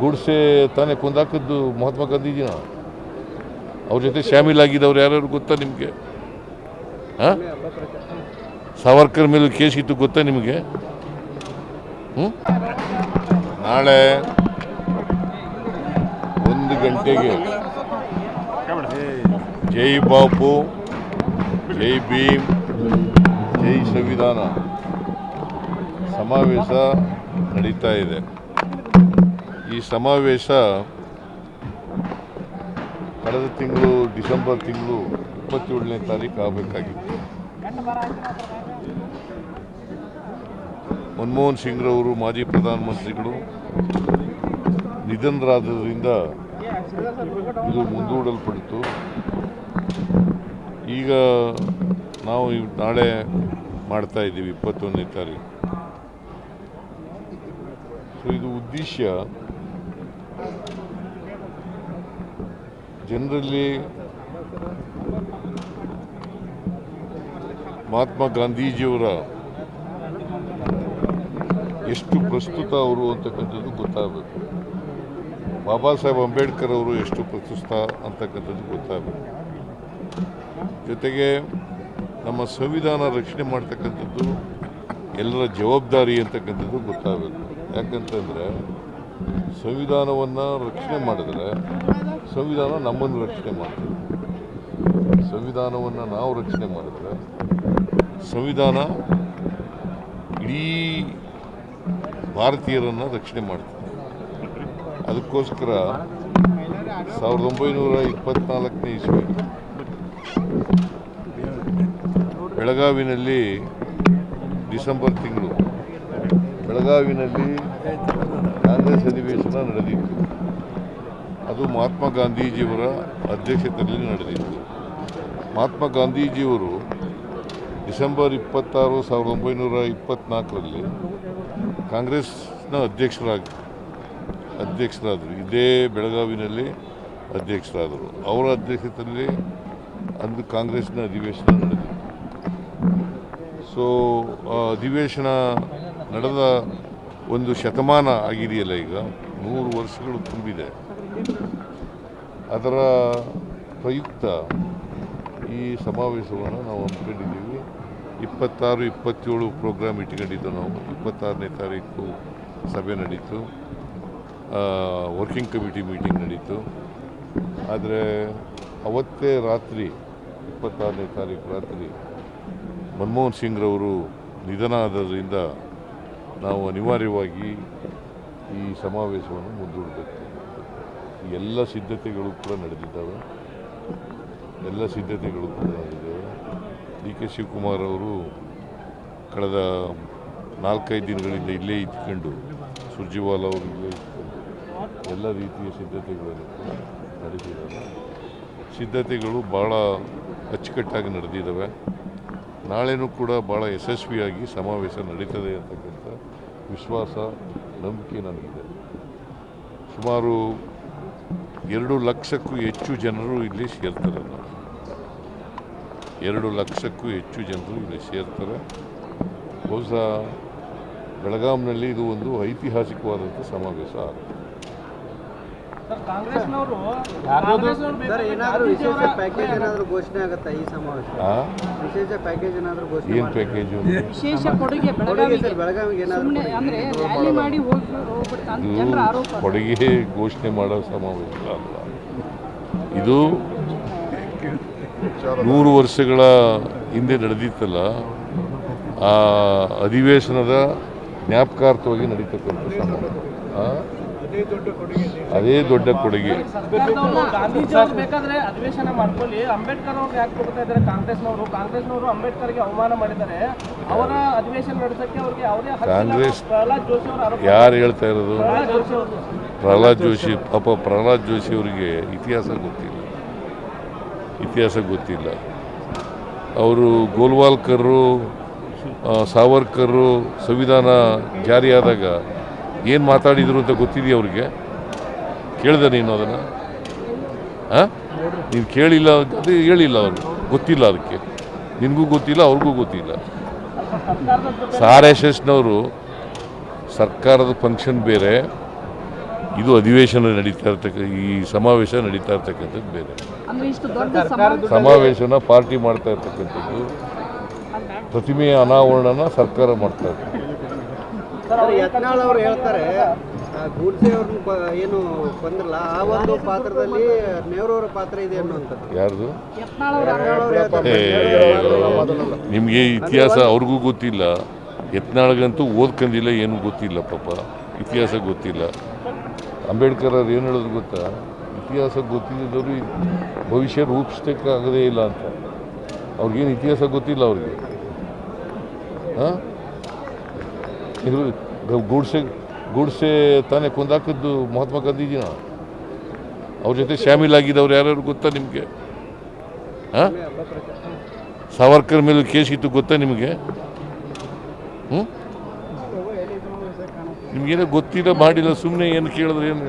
ಗೂಡ್ಸೆ ತಾನೇ ಕೊಂದಾಕದ್ದು ಮಹಾತ್ಮ ಗಾಂಧೀಜಿನ. ಅವ್ರ ಜೊತೆ ಶಾಮೀಲಾಗಿದ್ದವ್ರು ಯಾರ್ಯಾರು ಗೊತ್ತಾ ನಿಮಗೆ? ಹಾಂ? ಸಾವರ್ಕರ್ ಮೇಲೆ ಕೇಸ್ ಇತ್ತು ಗೊತ್ತಾ ನಿಮಗೆ? ನಾಳೆ ಒಂದು ಗಂಟೆಗೆ ಜೈ ಬಾಪು, ಜೈ ಭೀಮ್, ಜೈ ಸಂವಿಧಾನ. ಸಮಾವೇಶ ನಡೀತಾ ಇದೆ. ಈ ಸಮಾವೇಶ ಕಳೆದ ತಿಂಗಳು, ಡಿಸೆಂಬರ್ ತಿಂಗಳು ಇಪ್ಪತ್ತೇಳನೇ ತಾರೀಕು ಆಗಬೇಕಾಗಿತ್ತು. ಮನಮೋಹನ್ ಸಿಂಗ್ರವರು, ಮಾಜಿ ಪ್ರಧಾನಮಂತ್ರಿಗಳು ನಿಧನರಾದ್ದರಿಂದ ಇದು ಮುಂದೂಡಲ್ಪಡಿತು ಈಗ ನಾವು ನಾಳೆ ಮಾಡ್ತಾ ಇದ್ದೀವಿ, ಇಪ್ಪತ್ತೊಂದನೇ ತಾರೀಕು. ಸೊ ಇದು ಉದ್ದೇಶ ಜನರಲ್ಲಿ ಮಹಾತ್ಮ ಗಾಂಧೀಜಿಯವರ ಎಷ್ಟು ಪ್ರಸ್ತುತ ಅವರು ಅಂತಕ್ಕಂಥದ್ದು ಗೊತ್ತಾಗಬೇಕು. ಬಾಬಾ ಸಾಹೇಬ್ ಅಂಬೇಡ್ಕರ್ ಅವರು ಎಷ್ಟು ಪ್ರಸ್ತುತ ಅಂತಕ್ಕಂಥದ್ದು ಗೊತ್ತಾಗಬೇಕು. ಜೊತೆಗೆ ನಮ್ಮ ಸಂವಿಧಾನ ರಕ್ಷಣೆ ಮಾಡ್ತಕ್ಕಂಥದ್ದು ಎಲ್ಲರ ಜವಾಬ್ದಾರಿ ಅಂತಕ್ಕಂಥದ್ದು ಗೊತ್ತಾಗಬೇಕು. ಯಾಕಂತಂದರೆ ಸಂವಿಧಾನವನ್ನು ರಕ್ಷಣೆ ಮಾಡಿದ್ರೆ ಸಂವಿಧಾನ ನಮ್ಮನ್ನು ರಕ್ಷಣೆ ಮಾಡ್ತದೆ. ಸಂವಿಧಾನವನ್ನು ನಾವು ರಕ್ಷಣೆ ಮಾಡಿದ್ರೆ ಸಂವಿಧಾನ ಇಡೀ ಭಾರತೀಯರನ್ನು ರಕ್ಷಣೆ ಮಾಡ್ತದೆ. ಅದಕ್ಕೋಸ್ಕರ ಸಾವಿರದ ಒಂಬೈನೂರ ಇಪ್ಪತ್ನಾಲ್ಕನೇ ಇಸ್ವಿ ಬೆಳಗಾವಿನಲ್ಲಿ ಡಿಸೆಂಬರ್ ತಿಂಗಳು ಬೆಳಗಾವಿನಲ್ಲಿ ಕಾಂಗ್ರೆಸ್ ಅಧಿವೇಶನ ನಡೆದಿತ್ತು. ಅದು ಮಹಾತ್ಮ ಗಾಂಧೀಜಿಯವರ ಅಧ್ಯಕ್ಷತೆಯಲ್ಲಿ ನಡೆದಿತ್ತು. ಮಹಾತ್ಮ ಗಾಂಧೀಜಿಯವರು ಡಿಸೆಂಬರ್ ಇಪ್ಪತ್ತಾರು ಸಾವಿರದ ಒಂಬೈನೂರ ಇಪ್ಪತ್ತ್ನಾಲ್ಕರಲ್ಲಿ ಕಾಂಗ್ರೆಸ್ನ ಅಧ್ಯಕ್ಷರಾಗಿ, ಅಧ್ಯಕ್ಷರಾದರು. ಇದೇ ಬೆಳಗಾವಿನಲ್ಲಿ ಅಧ್ಯಕ್ಷರಾದರು. ಅವರ ಅಧ್ಯಕ್ಷತೆಯಲ್ಲಿ ಅಂದು ಕಾಂಗ್ರೆಸ್ನ ಅಧಿವೇಶನ ನಡೆದಿತ್ತು. ಸೊ ಅಧಿವೇಶನ ನಡೆದ ಒಂದು ಶತಮಾನ ಆಗಿದೆಯಲ್ಲ ಈಗ? ನೂರು ವರ್ಷಗಳು ತುಂಬಿದೆ. ಅದರ ಪ್ರಯುಕ್ತ ಈ ಸಮಾವೇಶವನ್ನು ನಾವು ಹಮ್ಮಿಕೊಂಡಿದ್ದೀವಿ. ಇಪ್ಪತ್ತಾರು, ಇಪ್ಪತ್ತೇಳು ಪ್ರೋಗ್ರಾಮ್ ಇಟ್ಕೊಂಡಿದ್ದು ನಾವು. ಇಪ್ಪತ್ತಾರನೇ ತಾರೀಕು ಸಭೆ ನಡೀತು. ವರ್ಕಿಂಗ್ ಕಮಿಟಿ ಮೀಟಿಂಗ್ ನಡೀತು. ಆದರೆ ಅವತ್ತೇ ರಾತ್ರಿ, ಇಪ್ಪತ್ತಾರನೇ ತಾರೀಕು ರಾತ್ರಿ ಮನಮೋಹನ್ ಸಿಂಗ್ರವರು ನಿಧನ ಆದದ್ರಿಂದ ನಾವು ಅನಿವಾರ್ಯವಾಗಿ ಈ ಸಮಾವೇಶವನ್ನು ಮುಂದೂಡಬೇಕು. ಎಲ್ಲ ಸಿದ್ಧತೆಗಳು ಕೂಡ ನಡೆದಿದ್ದಾವೆ. ಎಲ್ಲ ಸಿದ್ಧತೆಗಳು ಕೂಡ ನಡೆದಿದ್ದಾವೆ. ಡಿ ಕೆ ಶಿವಕುಮಾರ್ ಅವರು ಕಳೆದ ನಾಲ್ಕೈದು ದಿನಗಳಿಂದ ಇಲ್ಲೇ ಇದ್ಕೊಂಡು, ಸುರ್ಜಿವಾಲ ಅವರು ಇಲ್ಲೇ ಇದ್ಕೊಂಡು ಎಲ್ಲ ರೀತಿಯ ಸಿದ್ಧತೆಗಳನ್ನು ಕೂಡ ನಡೆಸಿದ್ದಾರೆ. ಸಿದ್ಧತೆಗಳು ಭಾಳ ಅಚ್ಚುಕಟ್ಟಾಗಿ ನಡೆದಿದ್ದಾವೆ. ನಾಳೆನೂ ಕೂಡ ಭಾಳ ಯಶಸ್ವಿಯಾಗಿ ಸಮಾವೇಶ ನಡೀತದೆ ಅಂತಕ್ಕಂಥ ವಿಶ್ವಾಸ, ನಂಬಿಕೆ ನನಗಿದೆ. ಸುಮಾರು ಎರಡು ಲಕ್ಷಕ್ಕೂ ಹೆಚ್ಚು ಜನರು ಇಲ್ಲಿ ಸೇರ್ತಾರೆ. ಎರಡು ಲಕ್ಷಕ್ಕೂ ಹೆಚ್ಚು ಜನರು ಇಲ್ಲಿ ಸೇರ್ತಾರೆ. ಬಹುಶಃ ಬೆಳಗಾಂನಲ್ಲಿ ಇದು ಒಂದು ಐತಿಹಾಸಿಕವಾದಂಥ ಸಮಾವೇಶ ಆಗುತ್ತೆ. ಏನು? ಪ್ಯಾಕೇಜು ವಿಶೇಷ ಕೊಡುಗೆ ಘೋಷಣೆ ಮಾಡೋ ಸಮಾವೇಶ ಅಲ್ಲ ಇದು ನೂರು ವರ್ಷಗಳ ಹಿಂದೆ ನಡೆದಿತ್ತಲ್ಲ ಆ ಅಧಿವೇಶನದ ಜ್ಞಾಪಕಾರ್ಥವಾಗಿ ನಡೀತಕ್ಕಂಥ ಸಮಾವೇಶ. ಆ? ಅದೇ ದೊಡ್ಡ ಕೊಡುಗೆ ಬೇಕಾದ್ರೆ ಅಧಿವೇಶನ ಮಾಡ್ಕೊಳ್ಳಿ. ಅಂಬೇಡ್ಕರ್ ಅವ್ರು ಯಾಕೆ ಕೊಡ್ತಾ ಇದ್ದಾರೆ? ಕಾಂಗ್ರೆಸ್ನವರು. ಕಾಂಗ್ರೆಸ್ನವರು ಅಂಬೇಡ್ಕರ್ಗೆ ಅವಮಾನ ಮಾಡಿದ್ದಾರೆ. ಅವರ ಅಧಿವೇಶನ ನಡೆಸಕ್ಕೆ ಅವ್ರಿಗೆ ಅವರೇ ಕಾಂಗ್ರೆಸ್ ಪ್ರಹ್ಲಾದ್ ಜೋಶಿ ಅವರ ಯಾರು ಹೇಳ್ತಾ ಇರೋದು? ಪ್ರಹ್ಲಾದ್ ಜೋಶಿ ಪಾಪ ಪ್ರಹ್ಲಾದ್ ಜೋಶಿ ಅವರಿಗೆ ಇತಿಹಾಸ ಗೊತ್ತಿಲ್ಲ. ಇತಿಹಾಸ ಗೊತ್ತಿಲ್ಲ. ಅವರು ಗೋಲ್ವಾಲ್ಕರು ಸಾವರ್ಕರ್ ಸಾವರ್ಕರು ಸಂವಿಧಾನ ಜಾರಿಯಾದಾಗ ಏನು ಮಾತಾಡಿದರು ಅಂತ ಗೊತ್ತಿದೆಯಾ ಅವ್ರಿಗೆ? ಕೇಳಿದೆ ನೀನು ಅದನ್ನು? ಹಾಂ? ನೀನು ಕೇಳಿಲ್ಲ ಅದು ಹೇಳಿಲ್ಲ ಅವರು. ಗೊತ್ತಿಲ್ಲ ಅದಕ್ಕೆ. ನಿನಗೂ ಗೊತ್ತಿಲ್ಲ ಅವ್ರಿಗೂ ಗೊತ್ತಿಲ್ಲ. ಸಾರ್ ಎಸ್ ಎಸ್ನವರು ಸರ್ಕಾರದ ಫಂಕ್ಷನ್ ಬೇರೆ ಇದು ಅಧಿವೇಶನ ನಡೀತಾ ಇರ್ತಕ್ಕ ಈ ಸಮಾವೇಶ ನಡೀತಾ ಇರ್ತಕ್ಕಂಥದ್ದು ಬೇರೆ. ಅಂದ್ರೆ ಇಷ್ಟು ದೊಡ್ಡ ಸಮಾವೇಶನ ಪಾರ್ಟಿ ಮಾಡ್ತಾ ಇರ್ತಕ್ಕಂಥದ್ದು. ಪ್ರತಿಮೆಯ ಅನಾವರಣನ ಸರ್ಕಾರ ಮಾಡ್ತಾ ಇದೆ ಸರ್ ಯತ್ನಾಳ್ ಅವ್ರು ಹೇಳ್ತಾರೆ ಗೂಡ್ಸೆ ಅವ್ರನ್ನ ಏನು ಕೊಂದ್ರಲ್ಲ ಆ ಒಂದು ಪಾತ್ರದಲ್ಲಿ ನೆಹರು ಅವರ ಪಾತ್ರ ಇದೆ ಅನ್ನುವಂಥದ್ದು. ಯಾರ್ದು? ಯತ್ನಾಳ್ ಅವ್ರ ಹೇಳ್ತಾರೆ ನಿಮಗೆ ಇತಿಹಾಸ ಅವ್ರಿಗೂ ಗೊತ್ತಿಲ್ಲ. ಯತ್ನಾಳ್ಗಂತೂ ಓದ್ಕಂದಿಲ್ಲ ಏನು ಗೊತ್ತಿಲ್ಲ ಪಾಪ. ಇತಿಹಾಸ ಗೊತ್ತಿಲ್ಲ. ಅಂಬೇಡ್ಕರ್ ಅವ್ರು ಏನು ಹೇಳೋದು ಗೊತ್ತಾ? ಇತಿಹಾಸ ಗೊತ್ತಿದ್ದವರು ಭವಿಷ್ಯ ರೂಪಿಸ್ಬೇಕಾಗದೇ ಇಲ್ಲ ಅಂತ. ಅವ್ರಿಗೇನು ಇತಿಹಾಸ ಗೊತ್ತಿಲ್ಲ ಅವ್ರಿಗೆ? ಹಾಂ? ಇದು ಗುಡ್ಸೆ ಗೂಡ್ಸೆ ತಾನೇ ಕೊಂದಾಕಿದ್ದು ಮಹಾತ್ಮ ಗಾಂಧೀಜಿನ. ಅವ್ರ ಜೊತೆ ಶಾಮೀಲಾಗಿದ್ದವ್ರು ಯಾರ್ಯಾರು ಗೊತ್ತಾ ನಿಮಗೆ? ಹಾಂ? ಸಾವರ್ಕರ್ ಮೇಲೆ ಕೇಸ್ ಇತ್ತು ಗೊತ್ತಾ ನಿಮಗೆ? ಹ್ಞೂ ನಿಮ್ಗೇನೋ ಗೊತ್ತಿಲ್ಲ ಮಾಡಿಲ್ಲ ಸುಮ್ಮನೆ ಏನು ಕೇಳಿದ್ರೆ ಏನು